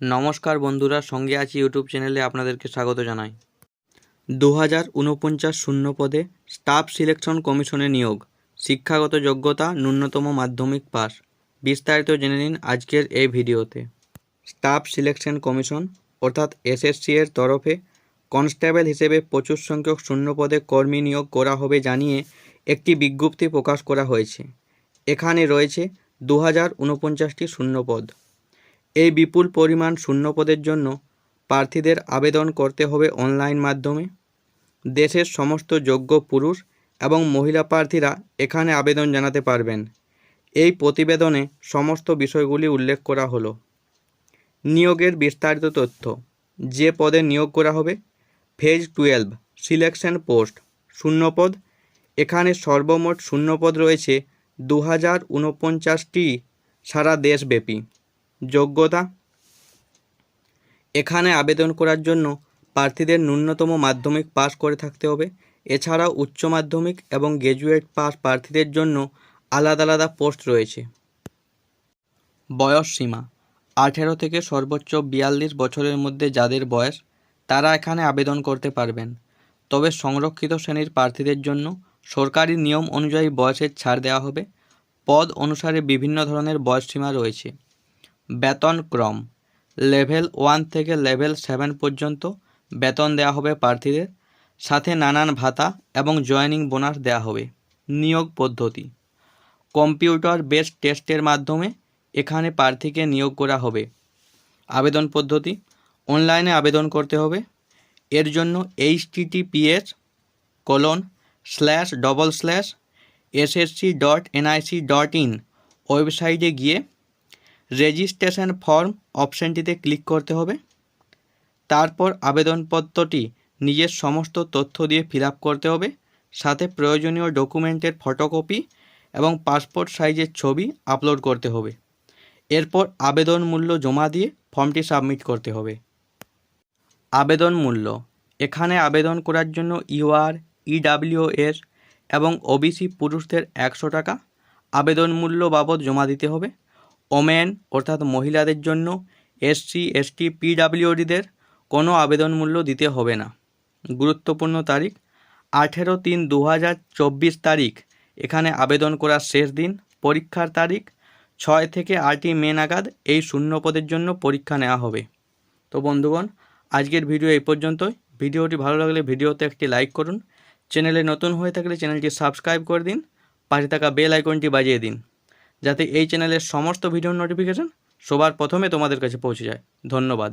নমস্কার বন্ধুরা, সঙ্গে আছি ইউটিউব চ্যানেলে আপনাদেরকে স্বাগত জানাই। দু হাজার ঊনপঞ্চাশ শূন্য পদে স্টাফ সিলেকশন কমিশনে নিয়োগ, শিক্ষাগত যোগ্যতা ন্যূনতম মাধ্যমিক পাস বিস্তারিত জেনে নিন আজকের এই ভিডিওতে। স্টাফ সিলেকশন কমিশন, অর্থাৎ এসএসসি এর তরফে কনস্টেবল হিসেবে প্রচুর সংখ্যক শূন্য পদে কর্মী নিয়োগ করা হবে জানিয়ে একটি বিজ্ঞপ্তি প্রকাশ করা হয়েছে। এখানে রয়েছে দু হাজার ঊনপঞ্চাশটি শূন্যপদ এই বিপুল পরিমাণ শূন্যপদের জন্য প্রার্থীদের আবেদন করতে হবে অনলাইন মাধ্যমে। দেশের সমস্ত যোগ্য পুরুষ এবং মহিলা প্রার্থীরা এখানে আবেদন জানাতে পারবেন। এই প্রতিবেদনে সমস্ত বিষয়গুলি উল্লেখ করা হলো। নিয়োগের বিস্তারিত তথ্য। যে পদে নিয়োগ করা হবে, ফেজ টুয়েলভ, সিলেকশন পোস্ট, শূন্যপদ। এখানে সর্বমোট শূন্যপদ রয়েছে দু হাজার ঊনপঞ্চাশটি সারা দেশব্যাপী। যোগ্যতা। এখানে আবেদন করার জন্য প্রার্থীদের ন্যূনতম মাধ্যমিক পাস করে থাকতে হবে। এছাড়াও উচ্চ মাধ্যমিক এবং গ্র্যাজুয়েট পাস প্রার্থীদের জন্য আলাদা আলাদা পোস্ট রয়েছে। বয়স সীমা, আঠেরো থেকে সর্বোচ্চ বিয়াল্লিশ বছরের মধ্যে যাদের বয়স, তারা এখানে আবেদন করতে পারবেন। তবে সংরক্ষিত শ্রেণির প্রার্থীদের জন্য সরকারি নিয়ম অনুযায়ী বয়সের ছাড় দেওয়া হবে। পদ অনুসারে বিভিন্ন ধরনের বয়স সীমা রয়েছে। বেতন ক্রম। লেভেল ওয়ান থেকে লেভেল সেভেন পর্যন্ত বেতন দেওয়া হবে প্রার্থীদের। সাথে নানান ভাতা এবং জয়েনিং বোনাস দেওয়া হবে। নিয়োগ পদ্ধতি। কম্পিউটার বেসড টেস্টের মাধ্যমে এখানে প্রার্থীকে নিয়োগ করা হবে। আবেদন পদ্ধতি। অনলাইনে আবেদন করতে হবে। এর জন্য HTTPS colon slash double slash SSC dot NIC dot in ওয়েবসাইটে গিয়ে রেজিস্ট্রেশন ফর্ম অপশানটিতে ক্লিক করতে হবে। তারপর আবেদনপত্রটি নিজের সমস্ত তথ্য দিয়ে ফিল করতে হবে। সাথে প্রয়োজনীয় ডকুমেন্টের ফটোকপি এবং পাসপোর্ট সাইজের ছবি আপলোড করতে হবে। এরপর আবেদন মূল্য জমা দিয়ে ফর্মটি সাবমিট করতে হবে। আবেদন মূল্য। এখানে আবেদন করার জন্য ইউআর ইডাব্লিউএস এবং ওবিসি পুরুষদের একশো টাকা আবেদন মূল্য বাবদ জমা দিতে হবে। ওমেন, অর্থাৎ মহিলাদের জন্য এসসি এসটি পিডাব্লিউডিদের কোনো আবেদন মূল্য দিতে হবে না। গুরুত্বপূর্ণ তারিখ, আঠেরো তিন দু তারিখ। এখানে আবেদন করার শেষ দিন, পরীক্ষার তারিখ, ছয় থেকে আটই মে নাগাদ এই শূন্য পদের জন্য পরীক্ষা নেওয়া হবে। তো বন্ধুগণ, আজকের ভিডিও এই পর্যন্তই। ভিডিওটি ভালো লাগলে ভিডিওতে একটি লাইক করুন। চ্যানেলে নতুন হয়ে থাকলে চ্যানেলটি সাবস্ক্রাইব করে দিন। পাশে থাকা বেল আইকনটি বাজিয়ে দিন। যাতে এই চ্যানেলের সমস্ত ভিডিও নোটিফিকেশন সবার প্রথমে তোমাদের কাছে পৌঁছে যায়। ধন্যবাদ।